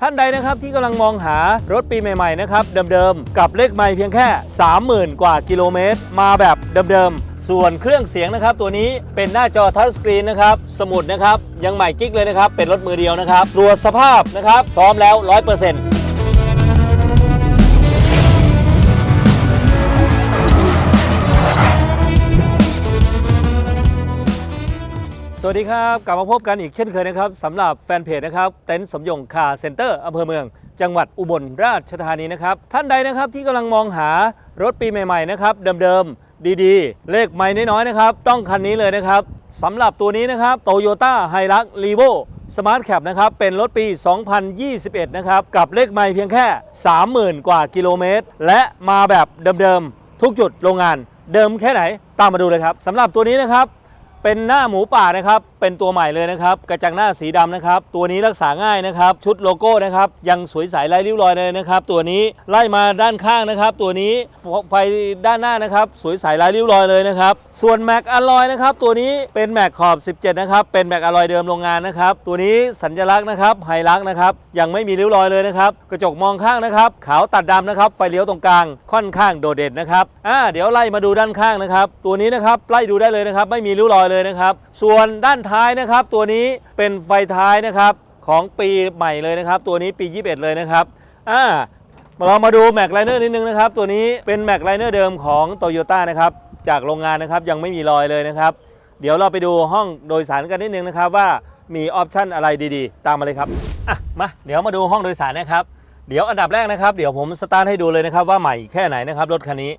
ท่านใดนะครับที่กำลังมองหารถปีใหม่ๆนะครับเดิมๆกับเลขไม่เพียงแค่ 30,000 กว่ากิโลเมตร มาแบบเดิมๆส่วนเครื่องเสียงนะครับ ตัวนี้เป็นหน้าจอทัชสกรีนนะครับสมุดนะครับยังใหม่กิ๊กเลยนะครับ เป็นรถมือเดียวนะครับตรวจสภาพนะครับ พร้อมแล้ว 100% วัสดีครับ กลับมาพบกันอีกเช่นเคยนะครับสำหรับแฟนเพจนะครับเต็นท์สมยงคาเซ็นเตอร์อำเภอเมือง จังหวัดอุบลราชธานีนะครับท่านใดนะครับที่กำลังมองหารถปีใหม่ๆนะครับเดิมๆดีๆ เลขไม่น้อยๆนะครับต้องคันนี้เลยนะครับสำหรับตัวนี้นะครับ Toyota h i l u x r e v o Smart Cap นะครับเป็นรถปี 2021 นะครับกับเลขไม่เพียงแค่ 30,000 กว่ากิโลเมตร และมาแบบเดิมๆทุกจุดโรงงานเดิมแค่ไหนตามมาดูเลยครับสำหรับตัวนี้นะครับ เป็นหน้าหมูป่านะครับเป็นตัวใหม่เลยนะครับ กระจังหน้าสีดำนะครับ ตัวนี้รักษาง่ายนะครับ ชุดโลโก้นะครับ ยังสวยใสไร้ริ้วรอยเลยนะครับ ตัวนี้ไล่มาด้านข้างนะครับ ตัวนี้ไฟด้านหน้านะครับ สวยใสไร้ริ้วรอยเลยนะครับ ส่วนแม็กอลลอยนะครับ ตัวนี้เป็นแม็กขอบ 17 นะครับ เป็นแม็กอลลอยเดิมโรงงานนะครับ ตัวนี้สัญลักษณ์นะครับ ไฮลักษณ์นะครับ ยังไม่มีริ้วรอยเลยนะครับ กระจกมองข้างนะครับ ขาวตัดดำนะครับ ไฟเลี้ยวตรงกลาง ค่อนข้างโดดเด่นนะครับ อ่า เดี๋ยวไล่มาดูด้านข้างนะครับ ตัวนี้นะครับ ไล่ดูได้เลยนะครับ ไม่มีริ้วรอยเลยนะครับ ส่วนด้านท้ายนะครับ ตัวนี้เป็นไฟท้ายนะครับของปีใหม่เลยนะครับ ตัวนี้ปี 21 เลยนะครับอ่าเรามาดูแม็กไลเนอร์นิดนึงนะครับ ตัวนี้เป็นแม็กไลเนอร์เดิมของโตโยต้านะครับจากโรงงานนะครับยังไม่มีรอยเลยนะครับ เดี๋ยวเราไปดูห้องโดยสารกันนิดนึงนะครับว่ามีออปชันอะไรดีๆ ตามมาเลยครับอะมาเดี๋ยวมาดูห้องโดยสารนะครับ เดี๋ยวอันดับแรกนะครับ เดี๋ยวผมสตาร์ทให้ดูเลยนะครับว่าใหม่แค่ไหนนะครับรถคันนี้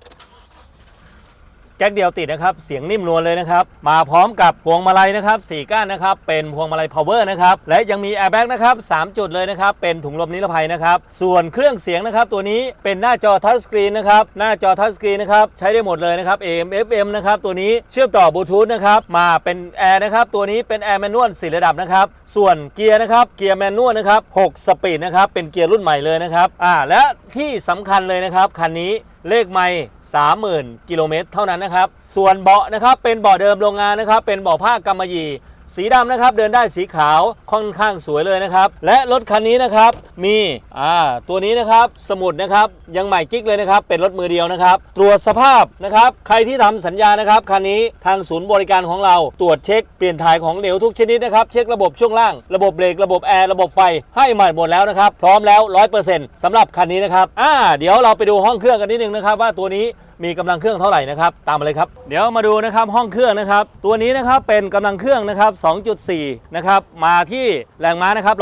แก๊กเดียวติดนะครับ เสียงนิ่มนวลเลยนะครับ มาพร้อมกับพวงมาลัยนะครับสี่ก้านนะครับ เป็นพวงมาลัย power นะครับ และยังมีแอร์แบ็กนะครับสามจุดเลยนะครับ เป็นถุงลมนิรภัยนะครับ ส่วนเครื่องเสียงนะครับ ตัวนี้เป็นหน้าจอทัชสกรีนนะครับ หน้าจอทัชสกรีนนะครับ ใช้ได้หมดเลยนะครับ AM FM นะครับ ตัวนี้เชื่อมต่อบลูทูธนะครับ มาเป็นแอร์นะครับ ตัวนี้เป็นแอร์แมนนวลสี่ระดับนะครับ ส่วนเกียร์นะครับ เกียร์แมนนวลนะครับ6สปีดนะครับ เป็นเกียร์รุ่นใหม่เลยนะครับ อ่า และที่สำคัญเลยนะครับ คันนี้เลขไม่30,000 กิโลเมตรเท่านั้นนะครับ ส่วนเบาะนะครับเป็นเบาะเดิมโรงงานนะครับ เป็นเบาะผ้ากำมะหยี่ สีดำนะครับเดินได้สีขาวค่อนข้างสวยเลยนะครับ และรถคันนี้นะครับมีอ่าตัวนี้นะครับสมุดนะครับยังใหม่กิ๊กเลยนะครับ เป็นรถมือเดียวนะครับ ตรวจสภาพนะครับใครที่ทำสัญญานะครับคันนี้ทางศูนย์บริการของเราตรวจเช็คเปลี่ยนถ่ายของเหลวทุกชนิดนะครับเช็คระบบช่วงล่าง ระบบเบรกระบบแอร์ระบบไฟให้ใหม่หมดแล้วนะครับพร้อมแล้ว 100%สำหรับคันนี้นะครับอ่าเดี๋ยวเราไปดูห้องเครื่องกันนิดนึงนะครับว่าตัวนี้มีกำลังเครื่องเท่าไหร่นะครับตามมาเลยครับ เดี๋ยวมาดูนะครับห้องเครื่องนะครับ ตัวนี้นะครับเป็นกำลังเครื่องนะครับ2.4 นะครับ มาที่แรงม้านะครับ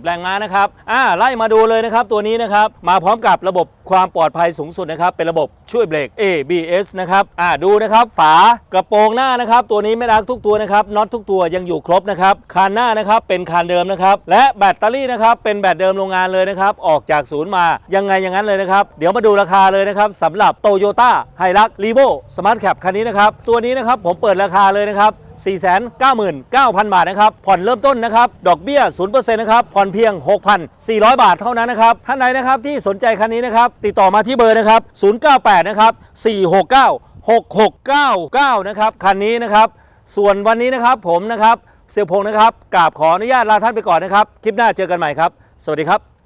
150 แรงม้านะครับ อ่า ไล่มาดูเลยนะครับ ตัวนี้นะครับ มาพร้อมกับระบบ ความปลอดภัยสูงสุดนะครับเป็นระบบช่วยเบรก ABS นะครับอ่าดูนะครับฝากระโปรงหน้านะครับตัวนี้ไม่รักทุกตัวนะครับน็อตทุกตัวยังอยู่ครบนะครับคานหน้านะครับเป็นคานเดิมนะครับและแบตเตอรี่นะครับเป็นแบตเดิมโรงงานเลยนะครับออกจากศูนย์มายังไงอย่างนั้นเลยนะครับเดี๋ยวมาดูราคาเลยนะครับสำหรับโตโยต้าไฮรักรีโวสมาร์ทแคปคันนี้นะครับตัวนี้นะครับผมเปิดราคาเลยนะครับ499,000 บาทนะครับ ผ่อนเริ่มต้นนะครับ ดอกเบี้ย 0%นะครับ ผ่อนเพียง 6,400 บาทเท่านั้นนะครับ ท่านใดนะครับที่สนใจคันนี้นะครับติดต่อมาที่เบอร์นะครับ 098 นะครับ 469 6699 นะครับ คันนี้นะครับ ส่วนวันนี้นะครับผมนะครับเสี่ยวพงศ์นะครับกราบขออนุญาตลาท่านไปก่อนนะครับ คลิปหน้าเจอกันใหม่ครับ สวัสดีครับ